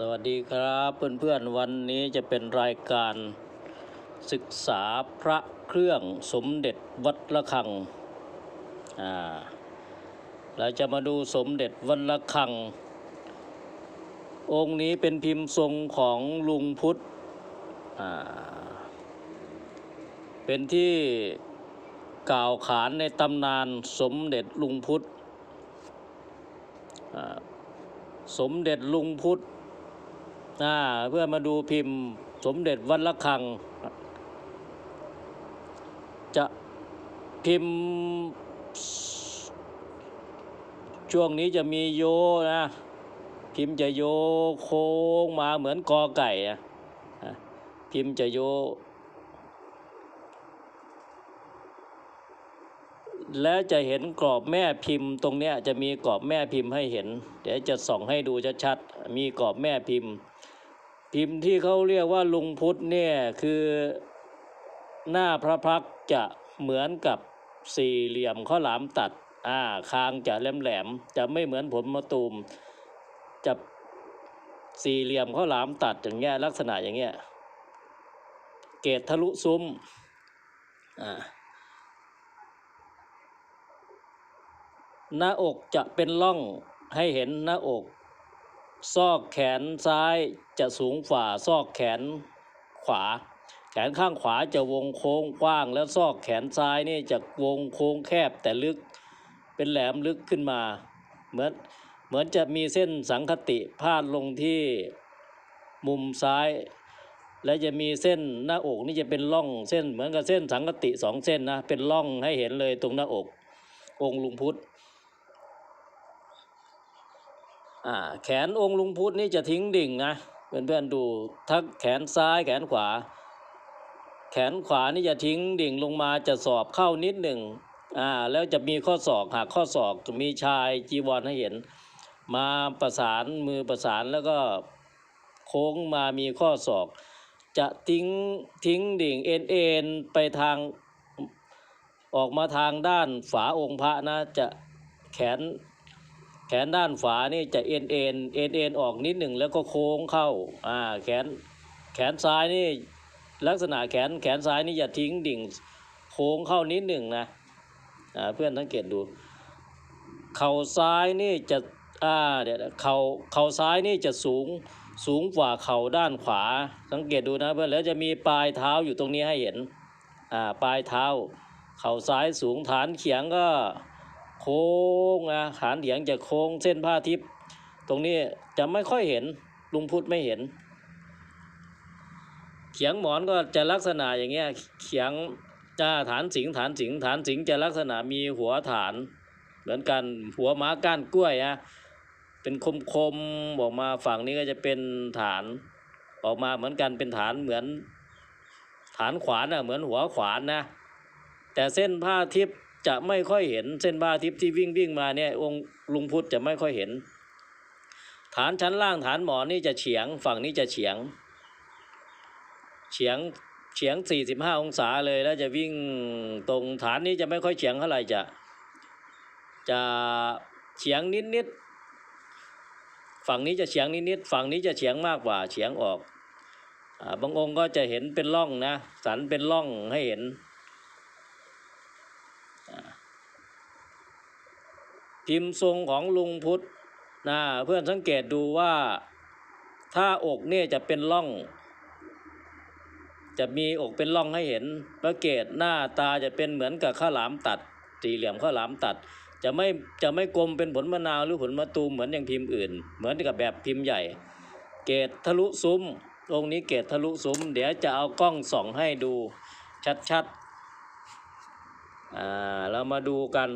สวัสดีครับเพื่อนๆวันนี้จะเป็นรายการศึกษาพระเครื่องสมเด็จวัดระฆังอ่าเราจะมาดูสมเด็จวัดระฆัง องค์นี้เป็นพิมพ์ทรงของลุงพุทธอ่าเป็นที่กล่าวขานในตำนานสมเด็จลุงพุทธอ่าสมเด็จลุงพุทธ เพื่อมาดูพิมพ์สมเด็จวัดระฆัง จะพิมพ์ ช่วงนี้จะมีโยนะพิมพ์จะโยโค้งมาเหมือนกอไก่อะพิมพ์จะโย แล้วจะเห็นกรอบแม่พิมพ์ ตรงเนี้ยจะมีกรอบแม่พิมพ์ให้เห็น เดี๋ยวจะส่องให้ดูชัดๆมีกรอบแม่พิมพ์ พิมพ์ที่เขาเรียกว่าลุงพุทธเนี่ยคือหน้าพระพักจะเหมือนกับสี่เหลี่ยมข้าวหลามตัดอ่าคางจะแหลมๆจะไม่เหมือนผลมะตูมจะสี่เหลี่ยมข้าวหลามตัดอย่างเงี้ยลักษณะอย่างเงี้ยเกตทะลุซุ้มอ่าหน้าอกจะเป็นร่องให้เห็นหน้าอก ซอกแขนซ้ายจะสูงฝ่าซอกแขนขวา แขนข้างขวาจะวงโค้งกว้าง แล้วซอกแขนซ้ายนี่จะวงโค้งแคบแต่ลึกเป็นแหลมลึกขึ้นมา เหมือนเหมือนจะมีเส้นสังคติพาดลงที่มุมซ้าย และจะมีเส้นหน้าอกนี่จะเป็นร่องเส้นเหมือนกับเส้นสังคติสองเส้นนะเป็นร่องให้เห็นเลยตรงหน้าอก องค์ลุงพุทธ อ่าแขนองค์ลุงพุทธนี่จะทิ้งดิ่งนะเพื่อนๆดูทั้งแขนซ้ายแขนขวา แขนขวานี่จะทิ้งดิ่งลงมาจะสอบเข้านิดหนึ่งอ่าแล้วจะมีข้อศอกหักข้อศอกมีชายจีวรให้เห็น มาประสานมือประสานแล้วก็โค้งมามีข้อศอก จะทิ้งทิ้งดิ่งเอ็นเอ็นไปทางออกมาทางด้านฝาองค์พระนะจะแขน แขนด้านฝานี่จะเอ็นเอ็นเอ็นเอ็นออกนิดหนึ่งแล้วก็โค้งเข้าอ่าแขนแขนซ้ายนี่ลักษณะแขนแขนซ้ายนี่อย่าทิ้งดิ่งโค้งเข้านิดหนึ่งนะอ่าเพื่อนสังเกตดู เข่าซ้ายนี่จะอ่าเดี๋ยวเข่าเข่าซ้ายนี่จะสูงสูงกว่าเข่าด้านขวา สังเกตดูนะเพื่อนแล้วจะมีปลายเท้าอยู่ตรงนี้ให้เห็นอ่าปลายเท้า เข่าซ้ายสูงฐานเขียงก็ โค้งนะฐานเถียงจะโค้งเส้นผ้าทิพย์ตรงนี้จะไม่ค่อยเห็นลุงพุทธไม่เห็น เขียงหมอนก็จะลักษณะอย่างเงี้ยเขียงจ้าฐานสิงฐานสิงฐานสิงจะลักษณะมีหัวฐาน เหมือนกันหัวม้าก้านกล้วยอะเป็นคมคมออกมาฝั่งนี้ก็จะเป็นฐานออกมาเหมือนกันเป็นฐานเหมือนฐานขวานอะเหมือนหัวขวานนะแต่เส้นผ้าทิพย์ จะไม่ค่อยเห็น เส้นผ้าทิพย์ที่วิ่งวิ่งมาเนี่ยองค์ลุงพุทธจะไม่ค่อยเห็น ฐานชั้นล่างฐานหมอนนี่จะเฉียง ฝั่งนี้จะเฉียง เฉียงเฉียง 45 องศาเลยแล้วจะวิ่งตรงฐานนี้จะไม่ค่อยเฉียงเท่าไหร่จะจะเฉียงนิดนิดฝั่งนี้จะเฉียงนิดนิดฝั่งนี้จะเฉียงมากกว่าเฉียงออกอบางองค์ก็จะเห็นเป็นร่องนะสันเป็นร่องให้เห็น พิมพ์ทรงของลุงพุทธนะเพื่อนสังเกตดูว่าถ้าอกเนี่ยจะเป็นร่อง จะมีอกเป็นร่องให้เห็นพระเกศหน้าตาจะเป็นเหมือนกับข้าวหลามตัด สี่เหลี่ยมข้าวหลามตัด จะไม่จะไม่กลมเป็นผลมะนาวหรือผลมะตูมเหมือนอย่างพิมพ์อื่น เหมือนกับแบบพิมพ์ใหญ่ เกตทะลุซุ้มองนี้เกตทะลุซุ้ม เดี๋ยวจะเอากล้องส่องให้ดูชัดๆอ่าเรามาดูกัน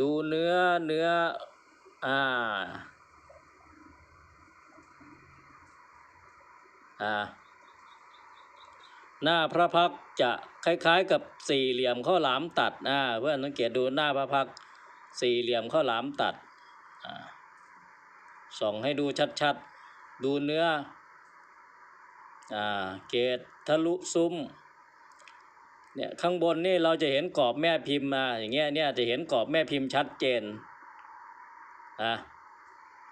ดูเนื้อเนื้อ อ่า อ่า หน้าพระพักจะคล้ายๆ กับสี่เหลี่ยมข้าวหลามตัด อ่า เพื่อนสังเกตดูหน้าพระพักสี่เหลี่ยมข้าวหลามตัด อ่า ส่องให้ดูชัดๆ ดูเนื้อ อ่า เกตทะลุซุ้ม เนี่ยข้างบนนี่เราจะเห็นกรอบแม่พิมพ์มาอย่างเงี้ยเนี่ยจะเห็นกรอบแม่พิมพ์ชัดเจนอะ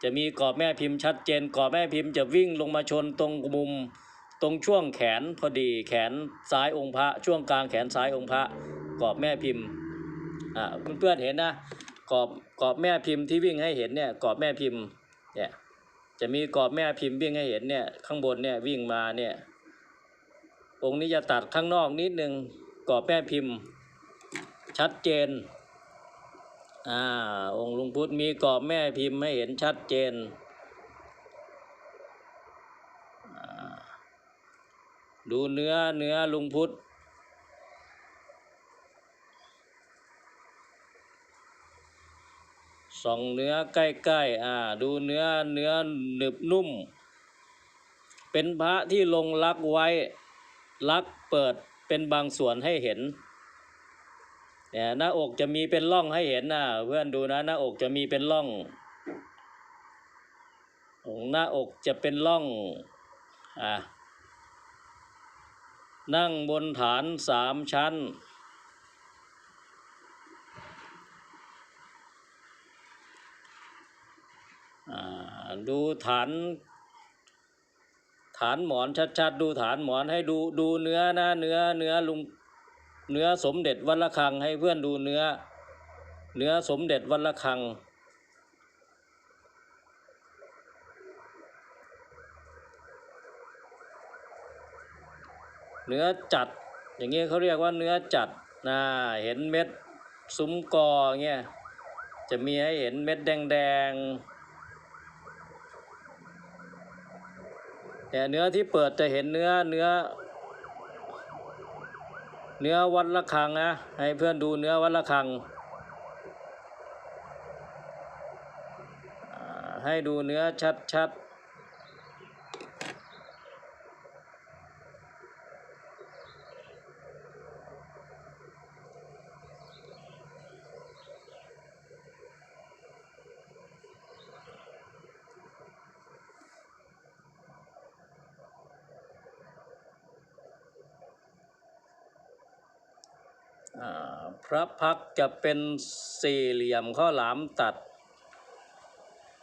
จะมีกรอบแม่พิมพ์ชัดเจนกรอบแม่พิมพ์จะวิ่งลงมาชนตรงมุมตรงช่วงแขนพอดีแขนซ้ายองค์พระ ช่วงกลางแขนซ้ายองค์พระกรอบแม่พิมพ์อ่าเพื่อนๆเห็นนะกรอบกรอบแม่พิมพ์ที่วิ่งให้เห็นเนี่ยกรอบแม่พิมพ์เนี่ยจะมีกรอบแม่พิมพ์วิ่งให้เห็นเนี่ยข้างบนเนี่ยวิ่งมาเนี่ยองค์นี้จะตัดข้างนอกนิดนึง กอบแม่พิมพ์ ชัดเจน อ่า องค์ลุงพุทธมีกรอบแม่พิมพ์ให้เห็นชัดเจน ดูเนื้อเนื้อลุงพุทธส่องเนื้อใกล้ๆ อ่า ดูเนื้อเนื้อหนึบนุ่ม เป็นพระที่ลงลักไว้ ลักเปิด เป็นบางส่วนให้เห็นเนี่ยหน้าอกจะมีเป็นร่องให้เห็นนะเพื่อนดูนะหน้าอกจะมีเป็นร่องของหน้าอกจะเป็นร่องอ่านั่งบนฐานสามชั้น ดูฐาน ฐานหมอนชัดๆ ดูฐานหมอนให้ดูดูเนื้อนะเนื้อเนื้อลุงเนื้อสมเด็จวัดระฆังให้เพื่อนดูเนื้อ เนื้อสมเด็จวัดระฆัง เนื้อจัด อย่างเงี้ยเขาเรียกว่าเนื้อจัดนะเห็นเม็ดซุ้มกอเงี้ยจะมีให้เห็นเม็ดแดงๆ แต่เนื้อที่เปิดจะเห็นเนื้อเนื้อ เนื้อวัดละคังนะให้เพื่อนดูเนื้อวัดละคัง ให้ดูเนื้อชัดๆ อ่า พระพักจะเป็นสี่เหลี่ยมข้าวหลามตัด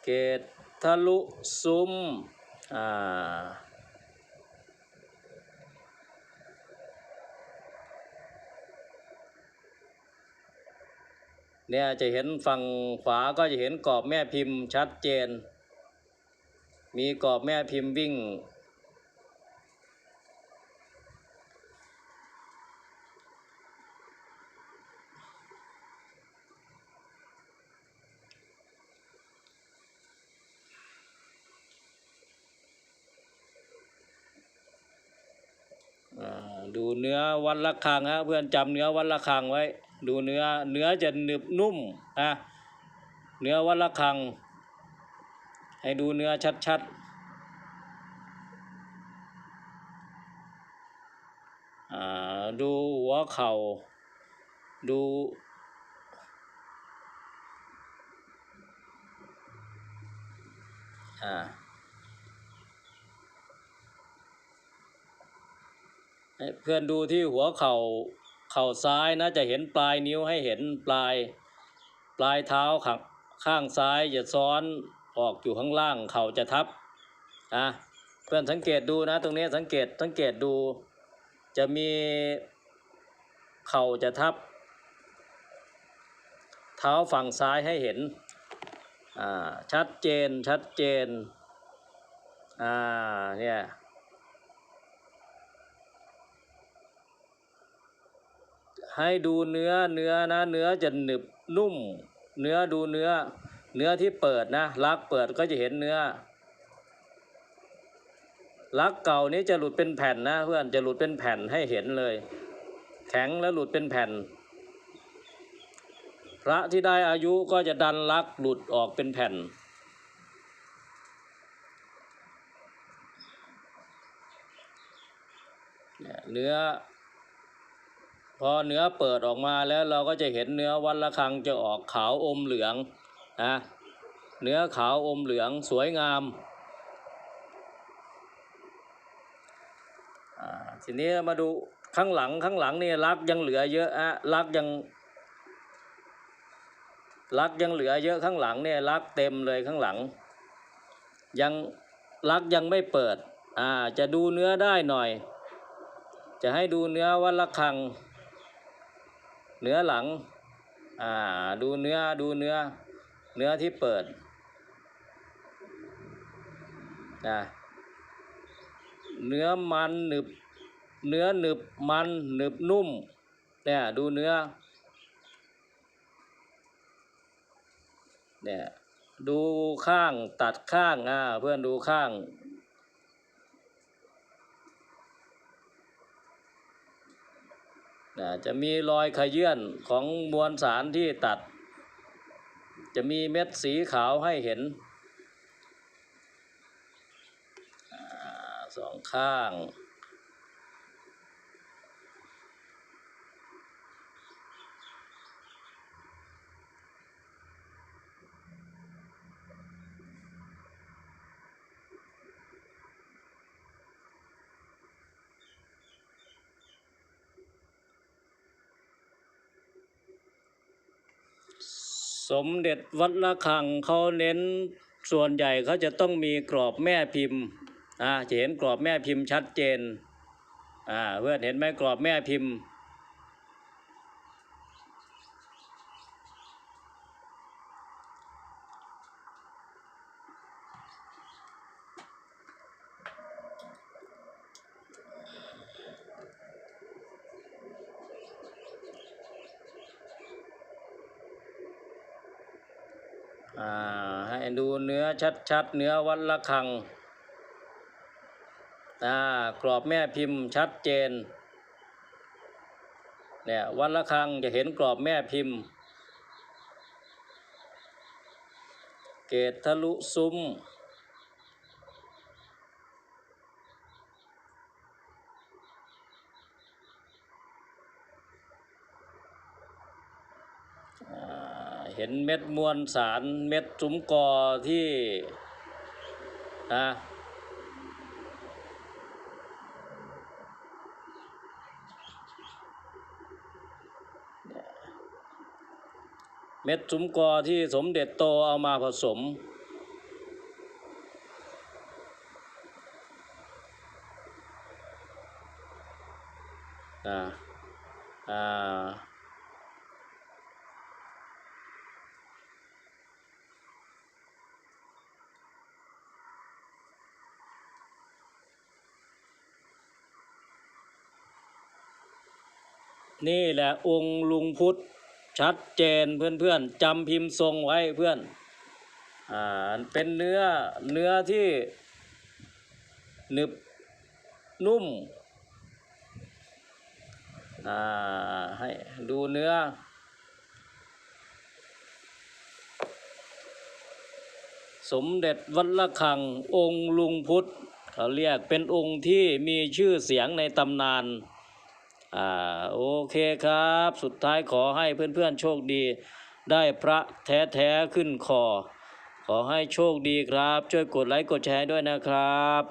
เกตทะลุซุ้มอ่าเนี่ยจะเห็นฝั่งขวาก็จะเห็นกรอบแม่พิมพ์ชัดเจน มีกรอบแม่พิมพ์วิ่ง อ่า ดูเนื้อวัดระฆังฮะเพื่อนจำเนื้อวัดระฆังไว้ ดูเนื้อเนื้อจะหนึบนุ่มนะเนื้อวัดระฆัง ให้ดูเนื้อชัดๆอ่าดูหัวเข่าดูอ่า ให้ เพื่อนดูที่หัวเข่าเข่าซ้ายนะจะเห็นปลายนิ้วให้เห็นปลาย ปลายเท้าข้างข้างซ้ายจะซ้อนออกอยู่ข้างล่างเข่าจะทับอะเพื่อนสังเกตดูนะตรงนี้สังเกตสังเกตดู จะมีเข่าจะทับ เท้าฝั่งซ้ายให้เห็นอ่าชัดเจนชัดเจนอ่าเนี่ย ให้ดูเนื้อเนื้อนะ เนื้อจะหนึบนุ่ม เนื้อดูเนื้อ เนื้อที่เปิดนะลักเปิดก็จะเห็นเนื้อลักเก่านี้จะหลุดเป็นแผ่นนะเพื่อนจะหลุดเป็นแผ่นให้เห็นเลย แข็งแล้วหลุดเป็นแผ่น พระที่ได้อายุก็จะดันลักหลุดออกเป็นแผ่น เนี่ยเนื้อ พอเนื้อเปิดออกมาแล้วเราก็จะเห็นเนื้อวัดระฆังจะออกขาวอมเหลืองนะเนื้อขาวอมเหลืองสวยงามอ่าทีนี้มาดูข้างหลังข้างหลังนี่รักยังเหลือเยอะอะรักยังรักยังเหลือเยอะข้างหลังเนี่ยรักเต็มเลยข้างหลัง ยังรักยังไม่เปิดอ่าจะดูเนื้อได้หน่อย จะให้ดูเนื้อวัดละคัง เนื้อหลังอ่าดูเนื้อดูเนื้อเนื้อที่เปิดนะเนื้อมันหนึบ เนื้อหนึบมันหนึบนุ่มเนี่ยดูเนื้อเนี่ยดูข้างตัดข้างอ่าเพื่อนดูข้าง นะจะมีรอยขยื่นของมวลสารที่ตัด จะมีเม็ดสีขาวให้เห็นอสองข้าง สมเด็จวัดละคังเขาเน้นส่วนใหญ่เขาจะต้องมีกรอบแม่พิมพ์อ่าจะเห็นกรอบแม่พิมพ์ชัดเจนอ่าเพื่อนเห็นไหมกรอบแม่พิมพ์ ให้ดูเนื้อชัดๆ เนื้อวัดละคังอ่ากรอบแม่พิมพ์ชัดเจนเนี่ยวัดละคังจะเห็นกรอบแม่พิมพ์ เกตทะลุซุ้ม อ่า เห็นเม็ดมวลสารเม็ดสุมกอที่นะเม็ดสุมกอที่สมเด็จโตเอามาผสม อ่า อ่า นี่แหละองค์ลุงพุทธชัดเจนเพื่อนๆจำพิมพ์ทรงไว้เพื่อนอ่าเป็นเนื้อเนื้อที่หนึบนุ่มอ่าให้ดูเนื้อ สมเด็จวัดละคังองค์ลุงพุทธเขาเรียกเป็นองค์ที่มีชื่อเสียงในตำนาน อ่าโอเคครับ สุดท้ายขอให้เพื่อนๆโชคดี ได้พระแท้ๆขึ้นคอ ขอให้โชคดีครับ ช่วยกดไลค์กดแชร์ด้วยนะครับ